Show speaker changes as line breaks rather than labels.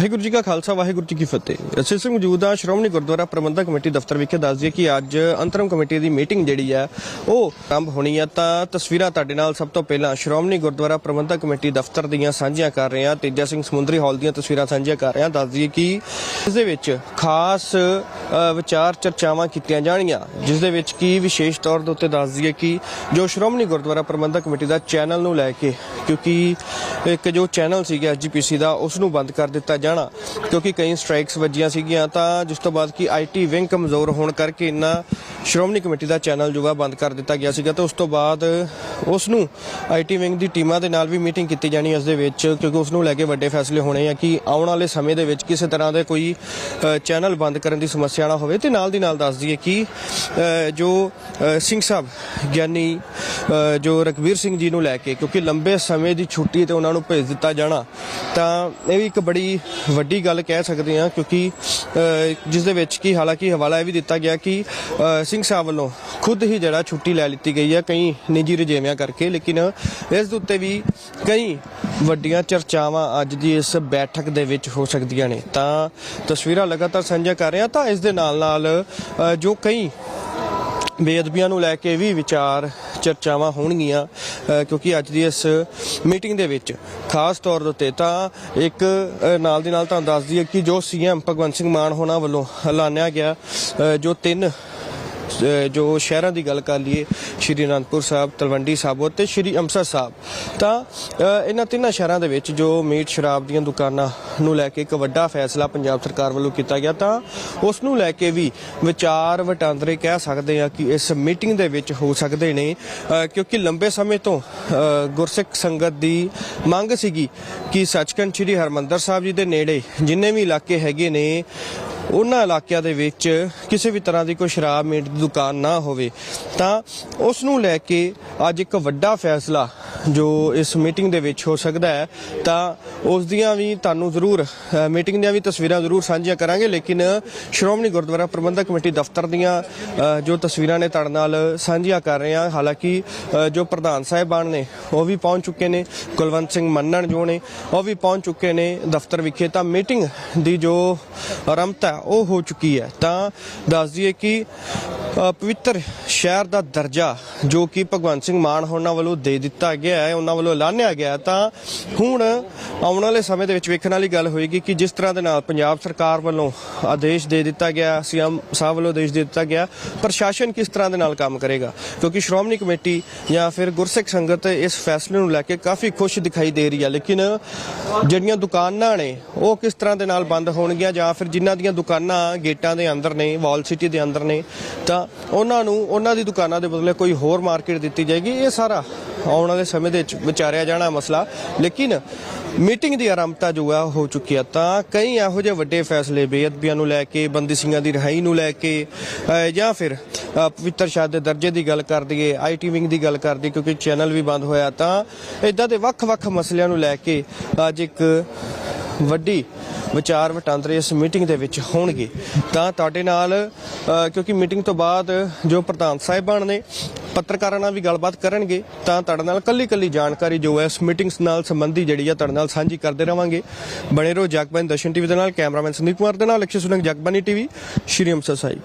ਵਾਹਿਗੁਰੂ ਜੀ ਕਾ ਖਾਲਸਾ, ਵਾਹਿਗੁਰੂ ਜੀ ਕੀ ਫਤਿਹ। ਅਸੀਂ ਸਿੰਘ ਮੌਜੂਦਾ ਸ਼੍ਰੋਮਣੀ ਗੁਰਦੁਆਰਾ ਪ੍ਰਬੰਧਕ ਕਮੇਟੀ ਦਫ਼ਤਰ ਵਿਖੇ ਦੱਸ ਦਈਏ ਕਿ ਅੱਜ ਅੰਤਰਮ ਕਮੇਟੀ ਦੀ ਮੀਟਿੰਗ ਜਿਹੜੀ ਹੈ, ਉਹ ਆਰੰਭ ਹੋਣੀ ਹੈ। ਤਾਂ ਤਸਵੀਰਾਂ ਤੁਹਾਡੇ ਨਾਲ ਸਭ ਤੋਂ ਪਹਿਲਾਂ ਸ਼੍ਰੋਮਣੀ ਗੁਰਦੁਆਰਾ ਪ੍ਰਬੰਧਕ ਕਮੇਟੀ ਦਫ਼ਤਰ ਦੀਆਂ ਸਾਂਝੀਆਂ ਕਰ ਰਹੇ ਹਾਂ। ਤੇਜਾ ਸਿੰਘ ਸਮੁੰਦਰੀ ਹਾਲ ਦੀਆਂ ਤਸਵੀਰਾਂ ਸਾਂਝੀਆਂ ਕਰ ਰਹੇ ਹਾਂ। ਦੱਸ ਦਈਏ ਕਿ ਇਸ ਦੇ ਵਿੱਚ ਖਾਸ ਵਿਚਾਰ ਚਰਚਾਵਾਂ ਕੀਤੀਆਂ ਜਾਣਗੀਆਂ। ਜਿਸ ਦੇ ਵਿੱਚ ਕੀ ਵਿਸ਼ੇਸ਼ ਤੌਰ ਦੇ ਉੱਤੇ ਦੱਸ ਦਈਏ ਕਿ ਜੋ ਸ਼੍ਰੋਮਣੀ ਗੁਰਦੁਆਰਾ ਪ੍ਰਬੰਧਕ ਕਮੇਟੀ ਦਾ ਚੈਨਲ ਨੂੰ ਲੈ ਕੇ, ਕਿਉਂਕਿ ਇੱਕ ਜੋ ਚੈਨਲ ਸੀਗਾ ਐਸਜੀਪੀਸੀ ਦਾ, ਉਸ ਨੂੰ ਬੰਦ ਕਰ ਦਿੱਤਾ ਜਾਣਾ। ਕਿਉਂਕਿ ਕਈ ਸਟ੍ਰਾਈਕਸ ਵੱਜੀਆਂ ਸੀਗੀਆਂ ਤਾਂ ਜਿਸ ਤੋਂ ਬਾਅਦ ਕਿ ਆਈਟੀ ਵਿੰਗ ਕਮਜ਼ੋਰ ਹੋਣ ਕਰਕੇ ਇੰਨਾ ਸ਼੍ਰੋਮਣੀ ਕਮੇਟੀ ਦਾ ਚੈਨਲ ਜੋ ਵਾ ਬੰਦ ਕਰ ਦਿੱਤਾ ਗਿਆ ਸੀਗਾ ਤੇ ਉਸ ਤੋਂ ਬਾਅਦ ਉਸ ਨੂੰ ਆਈਟੀ ਵਿੰਗ ਦੀ ਟੀਮਾਂ ਦੇ ਨਾਲ ਵੀ ਮੀਟਿੰਗ ਕੀਤੀ ਜਾਣੀ ਇਸ ਦੇ ਵਿੱਚ, ਕਿਉਂਕਿ ਉਸ ਨੂੰ ਲੈ ਕੇ ਵੱਡੇ ਫੈਸਲੇ ਹੋਣੇ ਆ ਕਿ ਆਉਣ ਵਾਲੇ ਸਮੇਂ ਦੇ ਵਿੱਚ ਕਿਸੇ ਤਰ੍ਹਾਂ ਦੇ ਕੋਈ ਚੈਨਲ ਬੰਦ ਕਰਨ ਦੀ ਸਮੱਸਿਆ ਨਾ ਹੋਵੇ ਤੇ ਨਾਲ ਦੀ ਨਾਲ ਦੱਸ ਦਈਏ ਕਿ ਜੋ ਸਿੰਘ ਸਾਹਿਬ ਗਿਆਨੀ ਜੋ ਰਕਬੀਰ ਸਿੰਘ ਜੀ ਨੂੰ ਲੈ ਕੇ, ਕਿਉਂਕਿ ਲੰਬੇ ਸਮੇਂ ਦੀ ਛੁੱਟੀ ਤੇ ਉਹਨਾਂ ਨੂੰ ਭੇਜ ਦਿੱਤਾ ਜਾਣਾ, ਤਾਂ ਇਹ ਵੀ ਇੱਕ ਬੜੀ ਵੱਡੀ ਗੱਲ ਕਹਿ ਸਕਦੇ ਹਾਂ, ਕਿਉਂਕਿ ਜਿਸ ਦੇ ਵਿੱਚ ਕਿ ਹਾਲਾਂਕਿ ਹਵਾਲਾ ਇਹ ਵੀ ਦਿੱਤਾ ਗਿਆ ਕਿ ਸਿੰਘ ਸਾਹਿਬ ਵੱਲੋਂ ਖੁਦ ਹੀ ਜਿਹੜਾ ਛੁੱਟੀ ਲੈ ਲਿੱਤੀ ਗਈ ਹੈ। ਕਈ ਨਿੱਜੀ ਰਜੇਵਿਆਂ ਕਰਕੇ, ਲੇਕਿਨ ਇਸ ਦੇ ਉੱਤੇ ਵੀ ਕਈ ਵੱਡੀਆਂ ਚਰਚਾਵਾਂ ਅੱਜ ਦੀ ਇਸ ਬੈਠਕ ਦੇ ਵਿੱਚ ਹੋ ਸਕਦੀਆਂ ਨੇ। ਤਾਂ ਤਸਵੀਰਾਂ ਲਗਾਤਾਰ ਸਾਂਝਾ ਕਰ ਰਹੇ ਹਾਂ। ਤਾਂ ਇਸ ਦੇ ਨਾਲ ਨਾਲ ਜੋ ਕਈ ਬੇਅਦਬੀਆਂ ਨੂੰ ਲੈ ਕੇ ਵੀ ਵਿਚਾਰ ਚਰਚਾਵਾਂ ਹੋਣਗੀਆਂ ਕਿਉਂਕਿ ਅੱਜ ਦੀ ਇਸ ਮੀਟਿੰਗ ਦੇ ਵਿੱਚ ਖਾਸ ਤੌਰ ਦੇ ਉੱਤੇ ਤਾਂ ਇੱਕ ਨਾਲ ਦੀ ਨਾਲ ਤੁਹਾਨੂੰ ਦੱਸ ਦਈਏ ਕਿ ਜੋ ਸੀਐਮ ਭਗਵੰਤ ਸਿੰਘ ਮਾਨ ਹੋਣਾ ਵੱਲੋਂ ਐਲਾਨਿਆ ਗਿਆ ਜੋ ਤਿੰਨ ਜੋ ਸ਼ਹਿਰਾਂ ਦੀ ਗੱਲ ਕਰ ਲਈਏ, ਸ਼੍ਰੀ ਅਨੰਦਪੁਰ ਸਾਹਿਬ, ਤਲਵੰਡੀ ਸਾਬੋ ਤੇ ਸ਼੍ਰੀ ਅੰਮ੍ਰਿਤਸਰ ਸਾਹਿਬ। ਤਾਂ ਇਹਨਾਂ ਤਿੰਨਾਂ ਸ਼ਹਿਰਾਂ ਦੇ ਵਿੱਚ ਜੋ ਮੀਟ ਸ਼ਰਾਬ ਦੀਆਂ ਦੁਕਾਨਾਂ ਨੂੰ ਲੈ ਕੇ ਇੱਕ ਵੱਡਾ ਫੈਸਲਾ ਪੰਜਾਬ ਸਰਕਾਰ ਵੱਲੋਂ ਕੀਤਾ ਗਿਆ, ਤਾਂ ਉਸ ਨੂੰ ਲੈ ਕੇ ਵੀ ਵਿਚਾਰ ਵਟਾਂਦਰੇ ਕਹਿ ਸਕਦੇ ਆ ਕਿ ਇਸ ਮੀਟਿੰਗ ਦੇ ਵਿੱਚ ਹੋ ਸਕਦੇ ਨੇ ਕਿਉਂਕਿ ਲੰਬੇ ਸਮੇਂ ਤੋਂ ਗੁਰਸਿੱਖ ਸੰਗਤ ਦੀ ਮੰਗ ਸੀਗੀ ਕਿ ਸੱਚਖੰਡ ਸ਼੍ਰੀ ਹਰਮੰਦਰ ਸਾਹਿਬ ਜੀ ਦੇ ਨੇੜੇ ਜਿੰਨੇ ਵੀ ਇਲਾਕੇ ਹੈਗੇ ਨੇ ਉਹਨਾਂ ਇਲਾਕਿਆਂ ਦੇ ਵਿੱਚ ਕਿਸੇ ਵੀ ਤਰ੍ਹਾਂ ਦੀ ਕੋਈ ਸ਼ਰਾਬ ਮੀਟ ਦੀ ਦੁਕਾਨ ਨਾ ਹੋਵੇ, ਤਾਂ ਉਸ ਨੂੰ ਲੈ ਕੇ ਅੱਜ ਇੱਕ ਵੱਡਾ ਫੈਸਲਾ ਜੋ ਇਸ ਮੀਟਿੰਗ ਦੇ ਵਿੱਚ ਹੋ ਸਕਦਾ ਹੈ, ਤਾਂ ਉਸ ਦੀਆਂ ਵੀ ਤੁਹਾਨੂੰ ਜ਼ਰੂਰ ਮੀਟਿੰਗ ਦੀਆਂ ਵੀ ਤਸਵੀਰਾਂ ਜ਼ਰੂਰ ਸਾਂਝੀਆਂ ਕਰਾਂਗੇ, ਲੇਕਿਨ ਸ਼੍ਰੋਮਣੀ ਗੁਰਦੁਆਰਾ ਪ੍ਰਬੰਧਕ ਕਮੇਟੀ ਦਫ਼ਤਰ ਦੀਆਂ ਜੋ ਤਸਵੀਰਾਂ ਨੇ ਤੁਹਾਡੇ ਨਾਲ ਸਾਂਝੀਆਂ ਕਰ ਰਹੇ ਹਾਂ, ਹਾਲਾਂਕਿ ਜੋ ਪ੍ਰਧਾਨ ਸਾਹਿਬਾਨ ਨੇ, ਉਹ ਵੀ ਪਹੁੰਚ ਚੁੱਕੇ ਨੇ, ਕੁਲਵੰਤ ਸਿੰਘ ਮੰਨਣ ਜੋ ਨੇ, ਉਹ ਵੀ ਪਹੁੰਚ ਚੁੱਕੇ ਨੇ ਦਫ਼ਤਰ ਵਿਖੇ, ਤਾਂ ਮੀਟਿੰਗ ਦੀ ਜੋ ਆਰੰਭਤਾ ਹੈ, ਉਹ ਹੋ ਚੁੱਕੀ ਹੈ। ਤਾਂ ਦੱਸ ਦਈਏ ਕਿ ਪਵਿੱਤਰ ਸ਼ਹਿਰ ਦਾ ਦਰਜਾ ਜੋ ਕਿ ਭਗਵੰਤ ਸਿੰਘ ਮਾਨ ਹੋਣਾ ਵੱਲੋਂ ਦੇ ਦਿੱਤਾ ਗਿਆ ਹੈ, ਉਹਨਾਂ ਵੱਲੋਂ ਐਲਾਨਿਆ ਗਿਆ ਤਾਂ ਹੁਣ ਆਉਣ ਵਾਲੇ ਸਮੇਂ ਦੇ ਵਿੱਚ ਵੇਖਣ ਵਾਲੀ ਗੱਲ ਹੋਏਗੀ ਕਿ ਜਿਸ ਤਰ੍ਹਾਂ ਦੇ ਨਾਲ ਪੰਜਾਬ ਸਰਕਾਰ ਵੱਲੋਂ ਆਦੇਸ਼ ਦੇ ਦਿੱਤਾ ਗਿਆ, ਸੀਐਮ ਸਾਹਿਬ ਵੱਲੋਂ ਆਦੇਸ਼ ਦੇ ਦਿੱਤਾ ਗਿਆ, ਪ੍ਰਸ਼ਾਸਨ ਕਿਸ ਤਰ੍ਹਾਂ ਦੇ ਨਾਲ ਕੰਮ ਕਰੇਗਾ? ਕਿਉਂਕਿ ਸ਼੍ਰੋਮਣੀ ਕਮੇਟੀ ਜਾਂ ਫਿਰ ਗੁਰਸਿੱਖ ਸੰਗਤ ਇਸ ਫੈਸਲੇ ਨੂੰ ਲੈ ਕੇ ਕਾਫੀ ਖੁਸ਼ ਦਿਖਾਈ ਦੇ ਰਹੀ ਹੈ। ਲੇਕਿਨ ਜਿਹੜੀਆਂ ਦੁਕਾਨਾਂ ਨੇ, ਉਹ ਕਿਸ ਤਰ੍ਹਾਂ ਦੇ ਨਾਲ ਬੰਦ ਹੋਣਗੀਆਂ ਜਾਂ ਫਿਰ ਜਿਨ੍ਹਾਂ ਦੀਆਂ ਦੁਕਾਨਾਂ ਗੇਟਾਂ ਦੇ ਅੰਦਰ ਨੇ, ਵਾਲ ਸਿਟੀ ਦੇ ਅੰਦਰ ਨੇ, ਤਾਂ ਉਹਨਾਂ ਨੂੰ, ਉਹਨਾਂ ਦੀ ਦੁਕਾਨਾਂ ਦੇ ਬਦਲੇ ਕੋਈ ਹੋਰ ਮਾਰਕੀਟ ਦਿੱਤੀ ਜਾਏਗੀ। ਇਹ ਸਾਰਾ ਆਉਣ ਵਾਲੇ ਸਮੇਂ ਦੇ ਵਿੱਚ ਵਿਚਾਰਿਆ ਜਾਣਾ ਮਸਲਾ। ਲੇਕਿਨ ਮੀਟਿੰਗ ਦੀ ਆਰੰਭਤਾ ਜੋ ਹੈ ਹੋ ਚੁੱਕੀ ਹੈ ਤਾਂ ਕਈ ਇਹੋ ਜਿਹੇ ਵੱਡੇ ਫੈਸਲੇ ਬੇਅਦਬੀਆਂ ਨੂੰ ਲੈ ਕੇ ਬੰਦੀ ਸਿੰਘਾਂ ਦੀ ਰਿਹਾਈ ਨੂੰ ਲੈ ਕੇ ਜਾਂ ਫਿਰ ਪਵਿੱਤਰ ਸ਼ਾਦ ਦੇ ਦਰਜੇ ਦੀ ਗੱਲ ਕਰ ਦਈਏ ਆਈਟੀ ਵਿੰਗ ਦੀ ਗੱਲ ਕਰ ਦਈਏ, ਕਿਉਂਕਿ ਚੈਨਲ ਵੀ ਬੰਦ ਹੋਇਆ, ਤਾਂ ਇਦਾਂ ਦੇ ਵੱਖ-ਵੱਖ ਮਸਲਿਆਂ ਨੂੰ ਲੈ ਕੇ ਅੱਜ ਇੱਕ ਵੱਡੀ ਵਿਚਾਰ ਵਟਾਂਦਰੇ ਇਸ ਮੀਟਿੰਗ ਦੇ ਵਿੱਚ ਹੋਣਗੇ। ਤਾਂ ਤੁਹਾਡੇ ਨਾਲ ਕਿਉਂਕਿ ਮੀਟਿੰਗ ਤੋਂ ਬਾਅਦ ਜੋ ਪ੍ਰਧਾਨ ਸਾਹਿਬਾਨ ਨੇ ਪੱਤਰਕਾਰਾਂ ਨਾਲ ਵੀ ਗੱਲਬਾਤ ਕਰਨਗੇ, ਤਾਂ ਤੁਹਾਡੇ ਨਾਲ ਕੱਲੀ ਕੱਲੀ ਜਾਣਕਾਰੀ ਜੋ ਹੈ ਇਸ ਮੀਟਿੰਗਸ ਨਾਲ ਸੰਬੰਧੀ ਜਿਹੜੀ ਆ ਤੁਹਾਡੇ ਨਾਲ ਸਾਂਝੀ ਕਰਦੇ ਰਵਾਂਗੇ। ਬਣੇ ਰਹੋ ਜਗਬਾਨੀ ਦਰਸ਼ਨ ਟੀਵੀ ਦੇ ਨਾਲ, ਕੈਮਰਾਮੈਨ ਸੰਦੀਪ ਕੁਮਾਰ ਦੇ ਨਾਲ ਅਕਸ਼ੇ ਸੁਨੰਗ ਜਗਬਾਨੀ ਟੀਵੀ, ਸ਼੍ਰੀ ਅੰਮ੍ਰਿਤਸਰ ਸਾਹਿਬ।